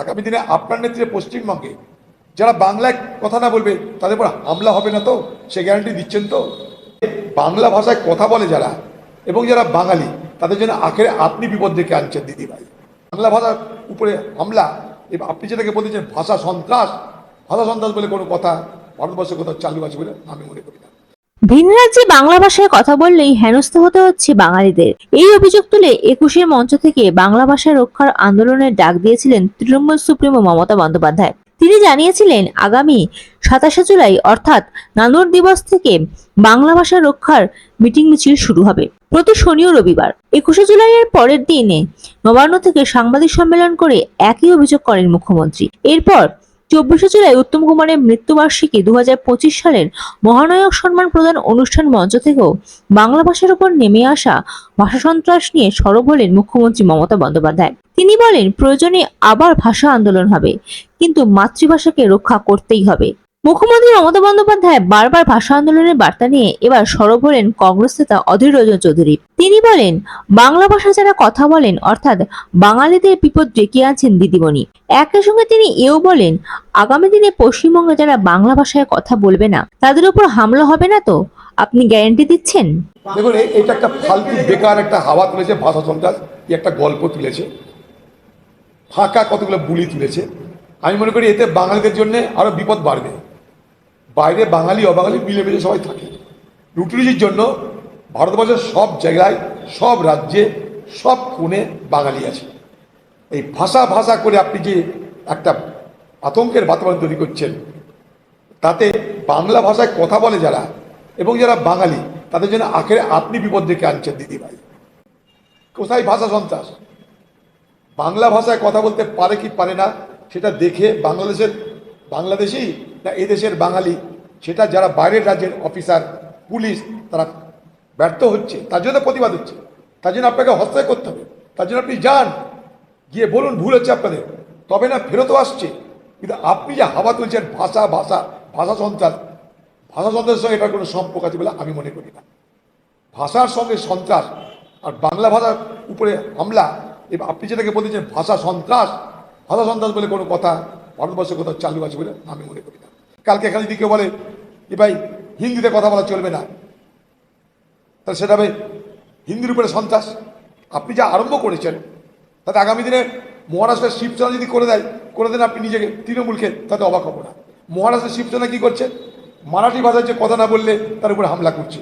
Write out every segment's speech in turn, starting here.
আগামী দিনে আপনার নেতৃত্বে পশ্চিমবঙ্গে যারা বাংলায় কথা না বলবে, তাদের উপর হামলা হবে না তো? সে গ্যারান্টি দিচ্ছেন তো? বাংলা ভাষায় কথা বলে যারা, এবং যারা বাঙালি, তাদের জন্য আখেরে আপনি বিপদ ডেকে আনছেন দিদিভাই বাংলা ভাষার উপরে হামলা আপনি যেটাকে বলতেছেন ভাষা সন্ত্রাস ভাষা সন্ত্রাস বলে কোনো কথা, ভারতবর্ষের কোথাও চালু আছে বলে আমি মনে করি না। ভিন রাজ্যে বাংলা ভাষায় কথা বললেই হেনস্থ হতে হচ্ছে বাঙালিদের। এই অভিযোগ তুলে একুশের মঞ্চ থেকে বাংলা ভাষা রক্ষার আন্দোলনের ডাক দিয়েছিলেন তৃণমূল সুপ্রিমো মমতা বন্দ্যোপাধ্যায়। তিনি জানিয়েছিলেন, আগামী সাতাশে জুলাই অর্থাৎ নানুর দিবস থেকে বাংলা ভাষা রক্ষার মিটিং মিছিল শুরু হবে। প্রতি শনি ও রবিবার একুশে জুলাইয়ের পরের দিনে নবান্ন থেকে সাংবাদিক সম্মেলন করে একই অভিযোগ করেন মুখ্যমন্ত্রী। এরপর চব্বিশে জুলাই উত্তম কুমারের মৃত্যুবার্ষিকী দু হাজার পঁচিশ সালের মহানায়ক সম্মান প্রদান অনুষ্ঠান মঞ্চ থেকেও বাংলা ভাষার উপর নেমে আসা ভাষা সন্ত্রাস নিয়ে সরব হলেন মুখ্যমন্ত্রী মমতা বন্দ্যোপাধ্যায়। তিনি বলেন, প্রয়োজনে আবার ভাষা আন্দোলন হবে, কিন্তু মাতৃভাষাকে রক্ষা করতেই হবে। মুখ্যমন্ত্রী মমতা বন্দ্যোপাধ্যায় বারবার ভাষা আন্দোলনের বার্তা নিয়ে এবার সরব হলেন কংগ্রেস নেতা অধীর রঞ্জন চৌধুরী। তিনি বলেন, বাংলা ভাষা যারা কথা বলেন, অর্থাৎ বাঙালিদের বিপদ ডেকে আছেন দিদিমণি। একই সঙ্গে তিনি এও বলেন, আগামী দিনে পশ্চিমবঙ্গে যারা বাংলা ভাষায় কথা বলবে না, তাদের উপর হামলা হবে না তো? আপনি গ্যারান্টি দিচ্ছেন? দেখুন এটা একটা ফালতু বেকার একটা হাওয়া তুলেছে ভাষা সন্ত্রাস একটা গল্প তুলেছে। ফাঁকা কতগুলো বুলি তুলেছে। আমি মনে করি এতে বাঙালিদের জন্য আরও বিপদ বাড়বে। বাইরে বাঙালি, অবাঙালি মিলেমিশে সবাই থাকে। লুটুরিজির জন্য ভারতবর্ষের সব জায়গায়, সব রাজ্যে, সব কোণে বাঙালি আছে। এই ভাষা ভাষা করে আপনি যে একটা আতঙ্কের বাতাবরণ তৈরি করছেন, তাতে বাংলা ভাষায় কথা বলে যারা এবং যারা বাঙালি, তাদের জন্য আখেরে আপনি বিপদ ডেকে আনছেন দিদিভাই কোথায় ভাষা সন্ত্রাস? বাংলা ভাষায় কথা বলতে পারে কি পারে না, সেটা দেখে বাংলাদেশের বাংলাদেশি না এদেশের বাঙালি? সেটা যারা বাইরের রাজ্যের অফিসার, পুলিশ, তারা ব্যর্থ হচ্ছে, তার জন্য প্রতিবাদ হচ্ছে, তার জন্য আপনাকে হস্তায় করতে হবে, তার জন্য আপনি যান। গিয়ে বলুন, ভুল হচ্ছে আপনাদের। তবে না ফেরতও আসছে। কিন্তু আপনি যে হাওয়া তুলছেন, ভাষা ভাষা ভাষা সন্ত্রাস ভাষা সন্ত্রাসের সঙ্গে এটার কোনো সম্পর্ক আছে বলে আমি মনে করি না। ভাষার সঙ্গে সন্ত্রাস আর বাংলা ভাষার উপরে হামলা আপনি যেটাকে বলতেছেন ভাষা সন্ত্রাস ভাষা সন্ত্রাস বলে কোনো কথা ভারতবর্ষে কোথাও চালু আছে বলে আমি মনে করি না। কালকে এখানে যদি কেউ বলে যে ভাই, হিন্দিতে কথা বলা চলবে না, তাহলে সেটা হবে হিন্দির উপরে সন্ত্রাস। আপনি যা আরম্ভ করেছেন, তাতে আগামী দিনে মহারাষ্ট্রের শিবসেনা যদি করে দেয়, করে দেন আপনি নিজেকে, তৃণমূলকে, তাতে অবাক হব না। মহারাষ্ট্রের শিবসেনা কি করছে? মারাঠি ভাষায় যে কথা না বললে তার উপরে হামলা করছে।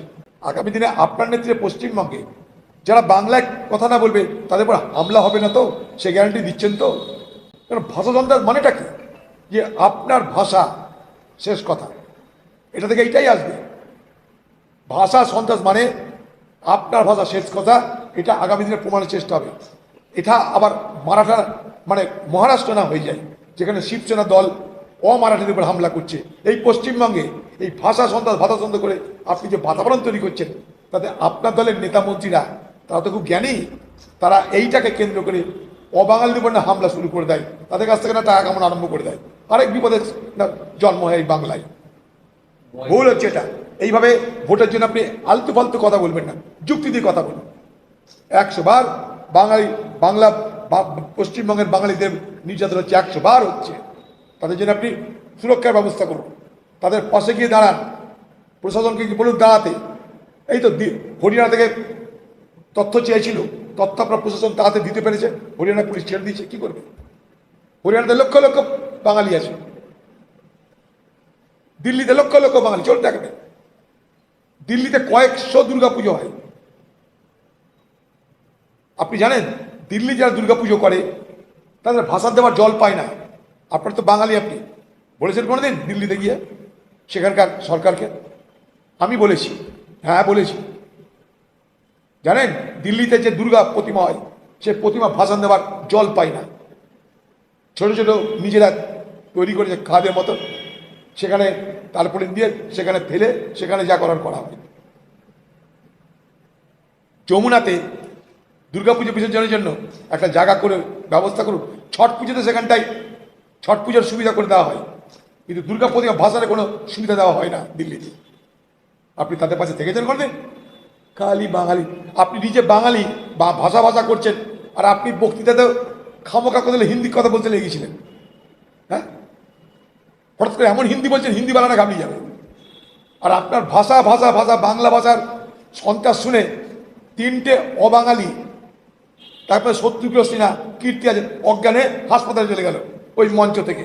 আগামী দিনে আপনার নেতৃত্বে পশ্চিমবঙ্গে যারা বাংলায় কথা না বলবে, তাদের উপর হামলা হবে না তো? সে গ্যারান্টি দিচ্ছেন তো? কারণ ভাষা সন্ত্রাস মানেটা কি? যে আপনার ভাষা, শেষ কথা। এটা থেকে এইটাই আসবে। ভাষা সন্ত্রাস মানে আপনার ভাষা শেষ কথা, এটা আগামী দিনে প্রমাণের চেষ্টা হবে। এটা আবার মারাঠা মানে মহারাষ্ট্র না হয়ে যায়, যেখানে শিবসেনা দল অমারাঠিদের উপর হামলা করছে। এই পশ্চিমবঙ্গে এই ভাষা সন্ত্রাস ভাষা সন্ত্রাস করে আপনি যে বাতাবরণ তৈরি করছেন, তাতে আপনার দলের নেতা মন্ত্রীরা, তারা তো খুব জ্ঞানী, তারা এইটাকে কেন্দ্র করে অবাঙালিদের উপর না হামলা শুরু করে দেয়। তাদের কাছ থেকে না টাকা কামানো আরম্ভ করে দেয়। আরেক বিপদের জন্ম হয় এই বাংলায়। ভুল হচ্ছে এটা। এইভাবে ভোটের জন্য আপনি আলতু ফালতু কথা বলবেন না। যুক্তি দিয়ে কথা বলুন। একশো বার বাঙালি, বাংলা পশ্চিমবঙ্গের বাঙালিদের নির্যাতন হচ্ছে একশো বার হচ্ছে। তাদের জন্য আপনি সুরক্ষার ব্যবস্থা করুন। তাদের পাশে গিয়ে দাঁড়ান। প্রশাসনকে বলুন দাঁড়াতে। এই তো হরিয়ানা থেকে তথ্য চেয়েছিল। তথ্য আপনার প্রশাসন তাড়াতে দিতে পেরেছে। হরিয়ানা পুলিশ ছেড়ে দিয়েছে। কি করবে? হরিয়ানাতে লক্ষ লক্ষ বাঙালি আছে। দিল্লিতে লক্ষ লক্ষ বাঙালি। চলতে থাকবে দিল্লিতে কয়েকশো দুর্গা পুজো হয়। আপনি জানেন, দিল্লি যারা দুর্গা পুজো করে, তাদের ভাষা দেওয়ার জল পায় না। আপনার তো বাঙালি আপনি। বলেছেন কোনোদিন দিল্লিতে গিয়ে? সেখানকার সরকারকে? আমি বলেছি। হ্যাঁ বলেছি। জানেন, দিল্লিতে যে দুর্গা প্রতিমা হয়, সে প্রতিমা ভাষণ দেওয়ার জল পায় না। ছোট ছোট নিজেরা তৈরি করেছে খাদের মতো। সেখানে তারপরে দিয়ে সেখানে ফেলে, সেখানে যা করার করা হয়। যমুনাতে দুর্গাপুজো বিসর্জনের জন্য একটা জায়গা করে, ব্যবস্থা করুন। ছট পুজোতে সেখানটায় ছট পুজোর সুবিধা করে দেওয়া হয়। কিন্তু দুর্গা প্রতিমা ভাষার কোনো সুবিধা দেওয়া হয় না দিল্লিতে। আপনি তাদের পাশে থেকেছেন করবেন খালি বাঙালি। আপনি নিজে বাঙালি, বা ভাষা ভাষা করছেন, আর আপনি বক্তৃতাতেও খামোকা কথা বলে হিন্দি কথা বলতে লেগেছিলেন হ্যাঁ? হঠাৎ করে এমন হিন্দি বলছেন, হিন্দি বানানা ঘাবড়িয়ে যাবে। আর আপনার ভাষা ভাষা ভাষা, বাংলা ভাষার সন্ত্রাস শুনে তিনটে অবাঙালি, তারপরে শত্রুঘ্ন সিনহা কীর্তি আছেন, অজ্ঞানে হাসপাতালে চলে গেল, ওই মঞ্চ থেকে।